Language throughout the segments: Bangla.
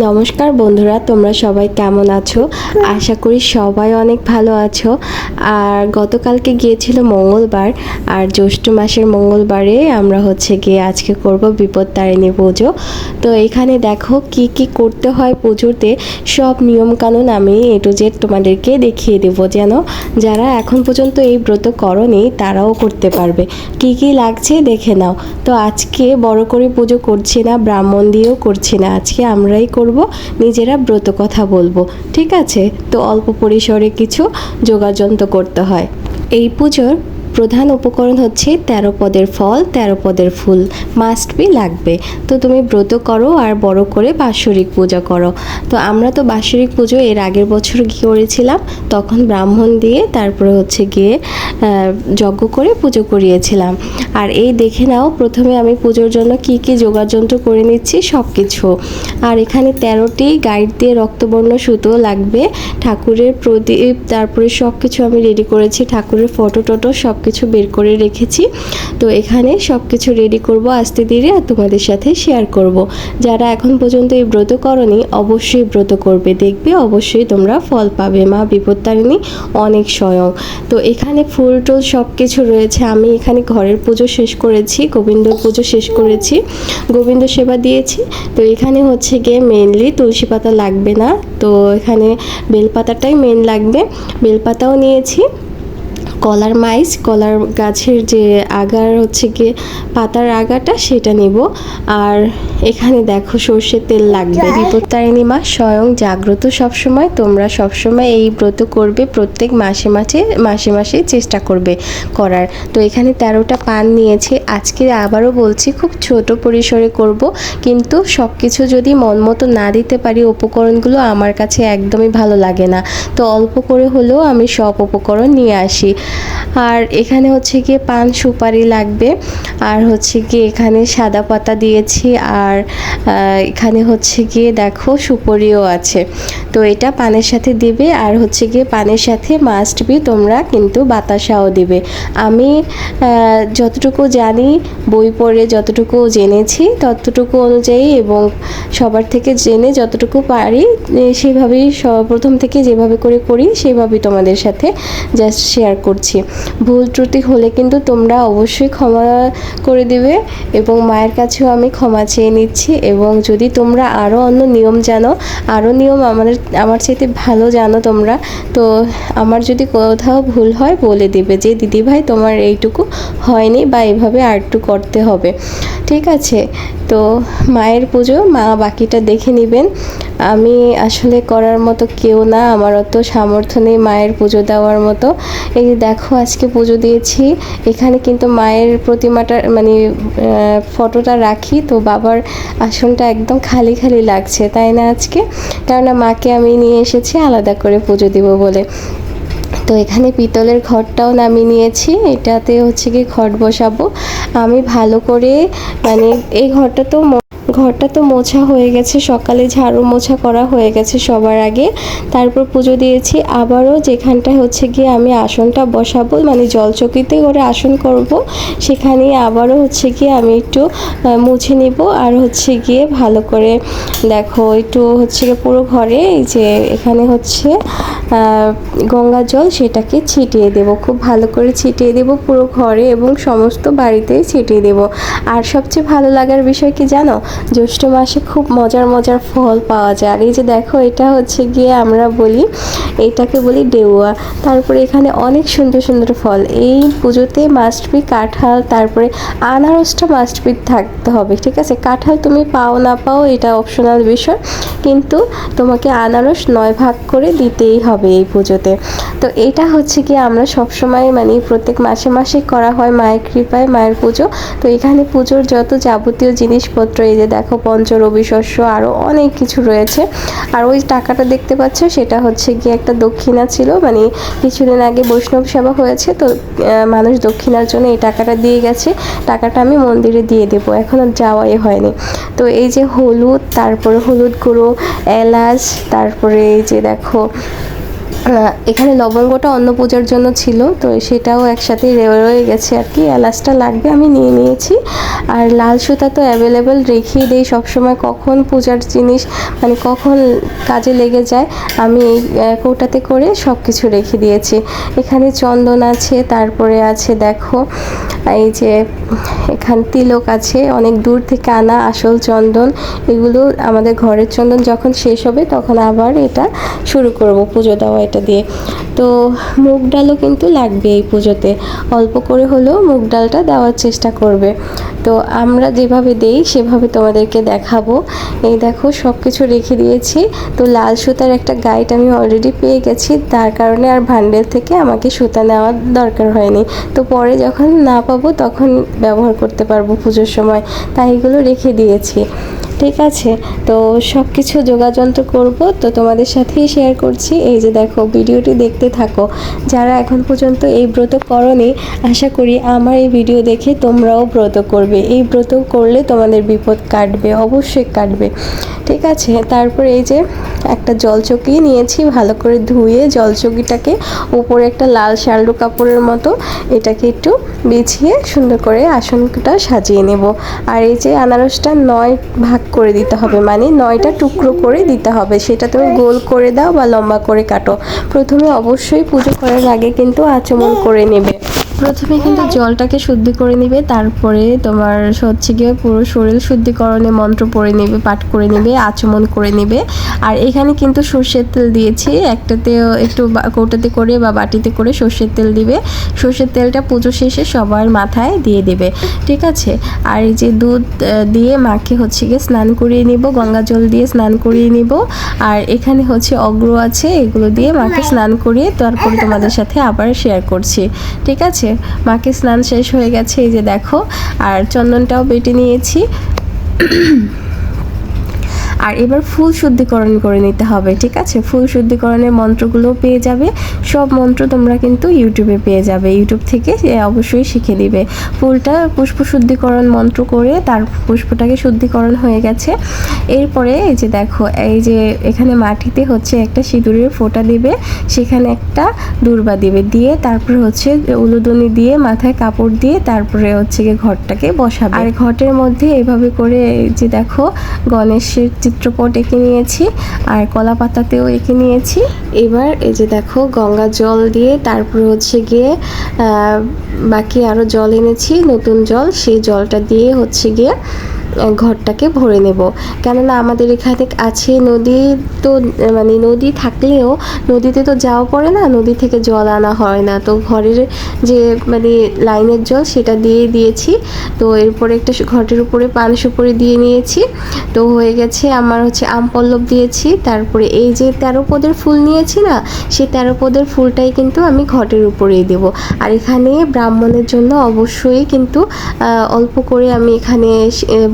নমস্কার বন্ধুরা, তোমরা সবাই কেমন আছো? আশা করি সবাই অনেক ভালো আছো। আর গতকালকে গিয়েছিল মঙ্গলবার, আর জ্যৈষ্ঠ মাসের মঙ্গলবারে আমরা হচ্ছে গিয়ে আজকে করব বিপদ তারিণী পুজো। তো এখানে দেখো কি কি করতে হয় পুজোতে, সব নিয়মকানুন আমি এ টু জেড তোমাদেরকে দেখিয়ে দেব যেন যারা এখন পর্যন্ত এই ব্রত করনি তারাও করতে পারবে। কি কি লাগছে দেখে নাও। তো আজকে বড় করে পুজো করছি না, ব্রাহ্মণ দিয়েও করছি না, আজকে আমরাই করব, নিজেরা ব্রত কথা বলব, ঠিক আছে? তো অল্প পরিসরে কিছু যোগাযন্ত করতে হয়। এই পুজোর প্রধান উপকরণ হচ্ছে তেরো পদের ফল, তেরো পদের ফুল। মাস্ট বি লাগবে। তো তুমি ব্রত করো আর বড় করে বাৎসরিক পূজা করো। তো আমরা তো বাৎসরিক পুজো এর আগের বছর করেছিলাম? তখন ব্রাহ্মণ দিয়ে তারপরে হচ্ছে গিয়ে যজ্ঞ করে পুজো করিয়েছিলাম। আর এই দেখে নাও, প্রথমে আমি পুজোর জন্য কি কি যোগাযন্ত্র করে নিচ্ছি সব কিছু আর এখানে তেরোটি গাইড দিয়ে রক্তবর্ণ সুতো লাগবে। ঠাকুরের প্রদীপ, তারপরে সব কিছু আমি রেডি করেছি। ঠাকুরের ফটো টটো সব কিছু বের করে রেখেছি। তো এখানে সব কিছু রেডি করব, আস্তে ধীরে আর তোমাদের সাথে শেয়ার করব। যারা এখন পর্যন্ত এই ব্রত করনি, অবশ্যই ব্রত করবে। দেখবে অবশ্যই তোমরা ফল পাবে। মা বিপত্তারিণী অনেক স্বয়ং। তো এখানে ফুল টুল সব কিছু রয়েছে। আমি এখানে ঘরের পুজো শেষ করেছি গোবিন্দ পুজো শেষ করেছি। গোবিন্দ সেবা দিয়েছি। তো এখানে হচ্ছে গিয়ে মেনলি তুলসী পাতা লাগবে না। তো এখানে বেলপাতাটাই মেন লাগবে। বেলপাতাও নিয়েছি। কলার মাইস কলার গাছের যে আগার হচ্ছে গিয়ে পাতার আগাটা সেটা নিব। আর এখানে দেখো সর্ষের তেল লাগবে। বিপত্তারিণী মা স্বয়ং জাগ্রত সবসময়। তোমরা সবসময় এই ব্রত করবে প্রত্যেক মাসে মাসে মাসে মাসে চেষ্টা করবে করার। তো এখানে তেরোটা পান নিয়েছি। আজকে আবারও বলছি খুব ছোট পরিসরে করব। কিন্তু সব কিছু যদি মন মতো না দিতে পারি উপকরণগুলো আমার কাছে একদমই ভালো লাগে না। তো অল্প করে হলেও আমি সব উপকরণ নিয়ে আসি। আর এখানে হচ্ছে গিয়ে পান সুপারি লাগবে। আর হচ্ছে গিয়ে এখানে সাদা পাতা দিয়েছি আর এখানে হচ্ছে গিয়ে দেখো সুপরিও আছে। তো এটা পানের সাথে দিবে আর হচ্ছে গিয়ে পানের সাথে মাস্ট বি তোমরা কিন্তু বাতাসাও দিবে। আমি যতটুকু জানি, বই পড়ে যতটুকু জেনেছি ততটুকু অনুযায়ী এবং সবার থেকে জেনে যতটুকু পারি সেভাবেই প্রথম থেকে যেভাবে করে করি, সেভাবেই তোমাদের সাথে জাস্ট শেয়ার করছি। ভুল ত্রুটি হলে কিন্তু তোমরা অবশ্যই ক্ষমা করে দিবে এবং মায়ের কাছেও আমি ক্ষমা চেয়ে নিচ্ছি এবং যদি তোমরা আরও অন্য নিয়ম জানো, আরও নিয়ম আমাদের, আমার চাইতে ভালো জানো তোমরা, তো আমার যদি কোথাও ভুল হয় বলে দিবে যে দিদি ভাই তোমার এইটুকু হয়নি বা এভাবে আর একটু করতে হবে। ঠিক আছে? তো মায়ের পুজো, মা বাকিটা দেখে নেবেন। আমি আসলে করার মতো কেউ না, আমার অত সামর্থ্য নেই মায়ের পুজো দেওয়ার মতো। এই যে দেখো, আজকে পুজো দিয়েছি। এখানে কিন্তু মায়ের প্রতিমাটা মানে ফটোটা রাখি। তো বাবার আসনটা একদম খালি খালি লাগছে, তাই না আজকে? কেননা মাকে আমি নিয়ে এসেছি, আলাদা করে পুজো দিব বলে। তো এখানে পিতলের ঘরটাও নামিয়ে নিয়েছি। এটাতে হচ্ছে কি ঘট বসাবো। আমি ভালো করে মানে এই ঘরটা তো ঘরটা তো মোছা হয়ে গেছে, সকালে ঝাড়ু মোছা করা হয়ে গেছে সবার আগে। তারপর পুজো দিয়েছি, আবারও যেখানটায় হচ্ছে গিয়ে আমি আসনটা বসাবো মানে জলচকিতে করে আসন করব, সেখানে আবারও হচ্ছে গিয়ে আমি একটু মুছে নিব আর হচ্ছে গিয়ে ভালো করে দেখো, একটু হচ্ছে গিয়ে পুরো ঘরে এই যে এখানে হচ্ছে গঙ্গা জল সেটাকে ছিটিয়ে দেব, খুব ভালো করে ছিটিয়ে দেব পুরো ঘরে এবং সমস্ত বাড়িতেই ছিটিয়ে দেব। আর সবচেয়ে ভালো লাগার বিষয় কি জানো? জ্যৈষ্ঠ মাসে খুব মজার মজার ফল পাওয়া যায়। আর এই যে দেখো, এটা হচ্ছে গিয়ে আমরা বলি, এটাকে বলি ডেউয়া তারপরে এখানে অনেক সুন্দর সুন্দর ফল। এই পুজোতে মাস্ট বি কাঁঠাল, তারপরে আনারসটা মাস্ট বি থাকতে হবে, ঠিক আছে? কাঁঠাল তুমি পাও না পাও, এটা অপশনাল বিষয়। কিন্তু তোমাকে আনারস নয় ভাগ করে দিতেই হবে এই পুজোতে। তো এটা হচ্ছে কি আমরা সবসময় মানে প্রত্যেক মাসে মাসে করা হয় মায়ের কৃপায়, মায়ের পুজো। তো এখানে পুজোর যত যাবতীয় জিনিসপত্র, এই যে দেখো পঞ্চরবি শস্য আরও অনেক কিছু রয়েছে। আর ওই টাকাটা দেখতে পাচ্ছ, সেটা হচ্ছে গিয়ে একটা দক্ষিণা ছিল। মানে কিছুদিন আগে বৈষ্ণব সেবা হয়েছে, তো মানুষ দক্ষিণার জন্য এই টাকাটা দিয়ে গেছে। টাকাটা আমি মন্দিরে দিয়ে দেবো এখনও যাওয়াই হয়নি। তো এই যে হলুদ, তারপরে হলুদ গুঁড়ো, এলাচ, তারপরে এই যে দেখো এখানে লবঙ্গটা অন্য পূজার জন্য ছিল, তো সেটাও একসাথে রয়ে গেছে আর কি। এলাচটা লাগবে, আমি নিয়ে নিয়েছি। আর লাল সুতা তো অ্যাভেলেবেল রেখেই দিই সবসময় কখন পূজার জিনিস মানে কখন কাজে লেগে যায়, আমি এই কৌটাতে করে সব কিছু রেখে দিয়েছি। এখানে চন্দন আছে, তারপরে আছে দেখো, এই যে এখানে তিলক আছে, অনেক দূর থেকে আনা আসল চন্দন। এগুলো আমাদের ঘরের চন্দন যখন শেষ হবে, তখন আবার এটা শুরু করব পুজো দেওয়া এটা দিয়ে। তো মুগ ডালও কিন্তু লাগবে এই পুজোতে। অল্প করে হলেও মুগ ডালটা দেওয়ার চেষ্টা করবে। তো আমরা যেভাবে দেই, সেভাবে তোমাদেরকে দেখাবো। এই দেখো সব কিছু রেখে দিয়েছি। তো লাল সুতার একটা গাইড আমি অলরেডি পেয়ে গেছি। তার কারণে আর ভান্ডেল থেকে আমাকে সুতা নেওয়ার দরকার হয়নি। তো পরে যখন না পাবো, তখন ব্যবহার করতে পারব পুজোর সময়। তাই এগুলো রেখে দিয়েছি। ঠিক আছে? তো সব কিছু যোগাযন্ত্র করব, তো তোমাদের সাথেই শেয়ার করছি। এই যে দেখো, ভিডিওটি দেখতে থাকো। যারা এখন পর্যন্ত এই ব্রত করনি, আশা করি আমার এই ভিডিও দেখে তোমরাও ব্রত করবে। এই ব্রত করলে তোমাদের বিপদ কাটবে, অবশ্যই কাটবে। ঠিক আছে? তারপর এই যে একটা জলচকি নিয়েছি, ভালো করে ধুয়ে জলচকিটাকে উপরে একটা লাল শালু কাপড়ের মতো এটাকে একটু বিছিয়ে সুন্দর করে আসনটা সাজিয়ে নেব। আর এই যে আনারসটা নয় ভাগ করে দিতে হবে মানে নয়টা টুকরো করে দিতে হবে। সেটা তুমি গোল করে দাও বা লম্বা করে কাটো। প্রথমে অবশ্যই পুজো করার আগে কিন্তু আচমন করে নেবে। প্রথমে কিন্তু জলটাকে শুদ্ধি করে নিবে, তারপরে তোমার হচ্ছে গিয়ে পুরো শরীর শুদ্ধিকরণে মন্ত্র পড়ে নেবে, পাঠ করে নেবে আচমন করে নেবে। আর এখানে কিন্তু সর্ষের তেল দিয়েছি। একটাতে একটু কৌটাতে করে বা বাটিতে করে সর্ষের তেল দিবে। সর্ষের তেলটা পুজো শেষে সবার মাথায় দিয়ে দেবে। ঠিক আছে? আর এই যে দুধ দিয়ে মাকে হচ্ছে গিয়ে স্নান করিয়ে নিব, গঙ্গা জল দিয়ে স্নান করিয়ে নিব। আর এখানে হচ্ছে অগ্র আছে, এগুলো দিয়ে মাকে স্নান করিয়ে তারপরে তোমাদের সাথে আবার শেয়ার করছি। ঠিক আছে? মাকে স্নান শেষ হয়ে গেছে, এই যে দেখো। আর চন্দনটাও বেটে নিয়েছি। আর এবার ফুল শুদ্ধিকরণ করে নিতে হবে, ঠিক আছে? ফুল শুদ্ধিকরণের মন্ত্রগুলো পেয়ে যাবে। সব মন্ত্র তোমরা কিন্তু ইউটিউবে পেয়ে যাবে। ইউটিউব থেকে অবশ্যই শিখে দিবে ফুলটা পুষ্প শুদ্ধিকরণ মন্ত্র করে তার পুষ্পটাকে শুদ্ধিকরণ হয়ে গেছে। এরপরে এই যে দেখো, এই যে এখানে মাটিতে হচ্ছে একটা সিঁদুরের ফোঁটা দিবে, সেখানে একটা দূর্বা দিবে। দিয়ে তারপরে হচ্ছে উলুদনি দিয়ে মাথায় কাপড় দিয়ে তারপরে হচ্ছে গিয়ে ঘরটাকে বসাবে। আর ঘটের মধ্যে এভাবে করে যে দেখো, গণেশের চিত্রপট এঁকে নিয়েছি আর কলা পাতাতেও এঁকে নিয়েছি। এবার এই যে দেখো, গঙ্গা জল দিয়ে তারপরে হচ্ছে গিয়ে বাকি আরও জল এনেছি, নতুন জল, সেই জলটা দিয়ে হচ্ছে গিয়ে ঘরটাকে ভরে নেব। কেননা আমাদের এখানে আছে নদী, তো মানে নদী থাকলেও নদীতে তো যাওয়া পড়ে না, নদী থেকে জল আনা হয় না। তো ঘরের যে মানে লাইনের জল সেটা দিয়ে দিয়েছি। তো এরপরে একটা ঘটের উপরে পান সুপুরি দিয়ে নিয়েছি। তো হয়ে গেছে আমার হচ্ছে আম পল্লব দিয়েছি। তারপরে এই যে তেরো পদের ফুল নিয়েছি না সেই তেরো পদের ফুলটাই কিন্তু আমি ঘটের উপরেই দেব। আর এখানে ব্রাহ্মণের জন্য অবশ্যই কিন্তু অল্প করে আমি এখানে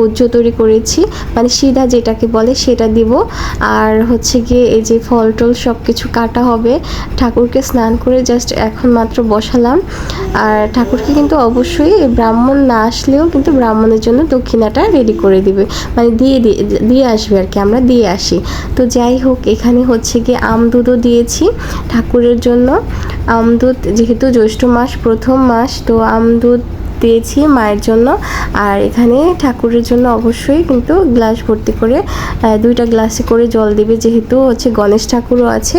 ভোজ্য তৈরি করেছি। মানে সিধা যেটাকে বলে সেটা দিব। আর হচ্ছে গিয়ে এই যে ফল টল সব কিছু কাটা হবে। ঠাকুরকে স্নান করে জাস্ট এখন মাত্র বসালাম। আর ঠাকুরকে কিন্তু অবশ্যই ব্রাহ্মণ না আসলেও কিন্তু ব্রাহ্মণের জন্য দক্ষিণাটা রেডি করে দিবে। মানে দিয়ে দিয়ে আসবে আর কি, আমরা দিয়ে আসি। তো যাই হোক, এখানে হচ্ছে গিয়ে আম দুধও দিয়েছি ঠাকুরের জন্য। আম দুধ যেহেতু জ্যৈষ্ঠ মাস, প্রথম মাস, তো আম দিয়েছি মায়ের জন্য। আর এখানে ঠাকুরের জন্য অবশ্যই কিন্তু গ্লাস ভর্তি করে দুইটা গ্লাসে করে জল দিবে যেহেতু হচ্ছে গণেশ ঠাকুরও আছে।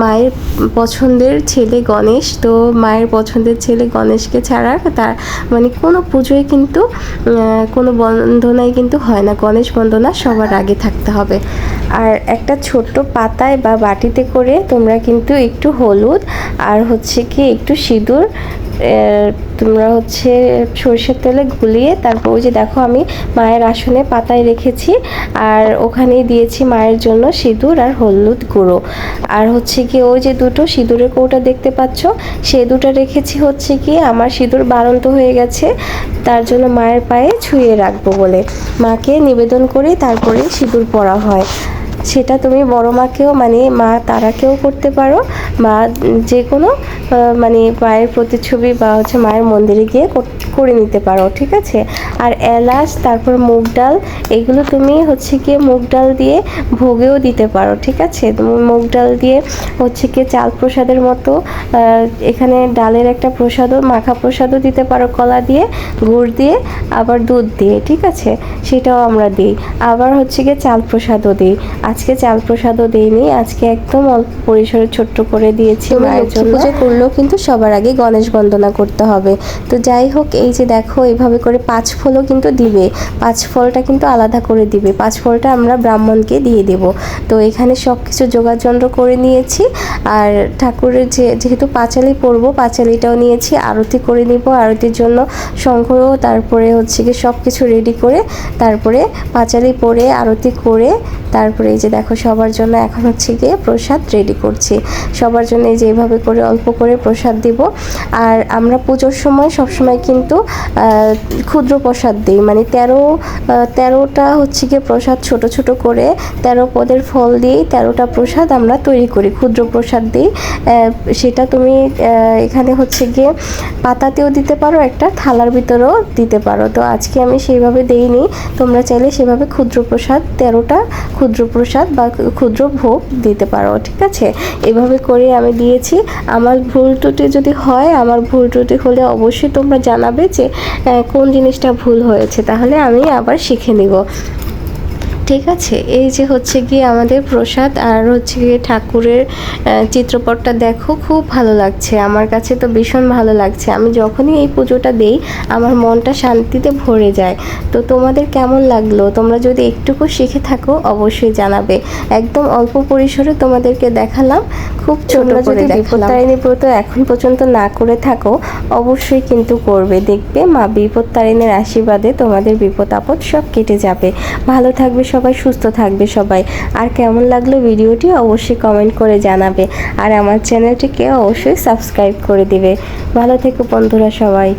মায়ের পছন্দের ছেলে গণেশ, তো মায়ের পছন্দের ছেলে গণেশকে ছাড়া তার মানে কোনো পুজোয় কিন্তু কোনো বন্দনাই কিন্তু হয় না। গণেশ বন্দনা সবার আগে থাকতে হবে। আর একটা ছোট্ট পাতায় বা বাটিতে করে তোমরা কিন্তু একটু হলুদ আর হচ্ছে কি একটু সিঁদুর তোমরা হচ্ছে সরষের তেলে গুলিয়ে তারপর ওই যে দেখো আমি মায়ের আসনে পাতায় রেখেছি, আর ওখানেই দিয়েছি মায়ের জন্য সিঁদুর আর হলুদ গুঁড়ো। আর হচ্ছে কি ওই যে দুটো সিঁদুরের কৌটা দেখতে পাচ্ছ, সেই দুটো রেখেছি হচ্ছে কি আমার সিঁদুর বারন্ত হয়ে গেছে, তার জন্য মায়ের পায়ে ছুঁয়ে রাখব বলে। মাকে নিবেদন করে তারপরে সিঁদুর পরা হয়। সেটা তুমি বড় মাকেও মানে মা তারাকেও করতে পারো। বা যে কোনো মানে মায়ের প্রতিচ্ছবি বা হচ্ছে মায়ের মন্দিরে গিয়ে করে নিতে পারো, ঠিক আছে? আর এলাচ, তারপর মুগ ডাল, এগুলো তুমি হচ্ছে গিয়ে মুগ ডাল দিয়ে ভোগেও দিতে পারো, ঠিক আছে? তুমি মুগ ডাল দিয়ে হচ্ছে গিয়ে চাল প্রসাদের মতো এখানে ডালের একটা প্রসাদও, মাখা প্রসাদও দিতে পারো কলা দিয়ে, গুড় দিয়ে, আবার দুধ দিয়ে, ঠিক আছে? সেটাও আমরা দিই। আবার হচ্ছে গিয়ে চাল প্রসাদও দিই। আজকে চাল প্রসাদও দিইনি আজকে একদম অল্প পরিসরে ছোট্ট করে দিয়েছি মায়ের জন্য। পুজো করলেও কিন্তু সবার আগে গণেশ বন্দনা করতে হবে। তো যাই হোক এই যে দেখো এইভাবে করে পাঁচ ফলও কিন্তু দিবে। পাঁচ ফলটা কিন্তু আলাদা করে দিবে। পাঁচ ফলটা আমরা ব্রাহ্মণকে দিয়ে দেব। তো এখানে সব কিছু যোগাযন্ত্র করে নিয়েছি। আর ঠাকুরের যে যেহেতু পাঁচালি পরব পাঁচালিটাও নিয়েছি আরতি করে নিব। আরতির জন্য শঙ্খ তারপরে হচ্ছে কি সব কিছু রেডি করে তারপরে পাঁচালি পরে আরতি করে তারপরে যে দেখো সবার জন্য এখন হচ্ছে গিয়ে প্রসাদ রেডি করছি। সবার জন্য এই যে এইভাবে করে অল্প করে প্রসাদ দিব। আর আমরা পুজোর সময় সব সময় কিন্তু ক্ষুদ্র প্রসাদ দিই। মানে তেরো তেরোটা হচ্ছে গিয়ে প্রসাদ ছোট ছোট করে তেরো পদের ফল দিয়েই তেরোটা প্রসাদ আমরা তৈরি করি, ক্ষুদ্র প্রসাদ দিই। সেটা তুমি এখানে হচ্ছে গিয়ে পাতাতেও দিতে পারো, একটা থালার ভিতরেও দিতে পারো। তো আজকে আমি সেইভাবে দেইনি। তোমরা চাইলে সেভাবে ক্ষুদ্র প্রসাদ, তেরোটা ক্ষুদ্র প্রসাদ বা ক্ষুদ্র ভোগ দিতে পারো, ঠিক আছে? এভাবে করে আমি দিয়েছি। আমার ভুল ত্রুটি যদি হয়, আমার ভুল ত্রুটি হলে অবশ্যই তোমরা জানাবে যে কোন জিনিসটা ভুল হয়েছে। তাহলে আমি আবার শিখে নিব। ঠিক আছে? এই যে হচ্ছে গিয়ে আমাদের প্রসাদ আর হচ্ছে গিয়ে ঠাকুরের চিত্রপটটা দেখো খুব ভালো লাগছে। আমার কাছে তো ভীষণ ভালো লাগছে। আমি যখনই এই পুজোটা দেই আমার মনটা শান্তিতে ভরে যায়। তো তোমাদের কেমন লাগল? তোমরা যদি একটুকু শিখে থাকো অবশ্যই জানাবে। একদম অল্প পরিসরে তোমাদেরকে দেখালাম। খুব ছোট করে বিপত্তারিণী ব্রত এখন পর্যন্ত না করে থাকো অবশ্যই কিন্তু করবে। দেখবে মা বিপত্তারিণীর আশীর্বাদে তোমাদের বিপদ আপদ সব কেটে যাবে। ভালো থাকবে সবাই সুস্থ থাকবে সবাই। আর কেমন লাগল ভিডিওটি অবশ্যই কমেন্ট করে জানাবে। আর আমার চ্যানেলটিকে অবশ্যই সাবস্ক্রাইব করে দিবে। ভালো থেকো বন্ধুরা সবাই।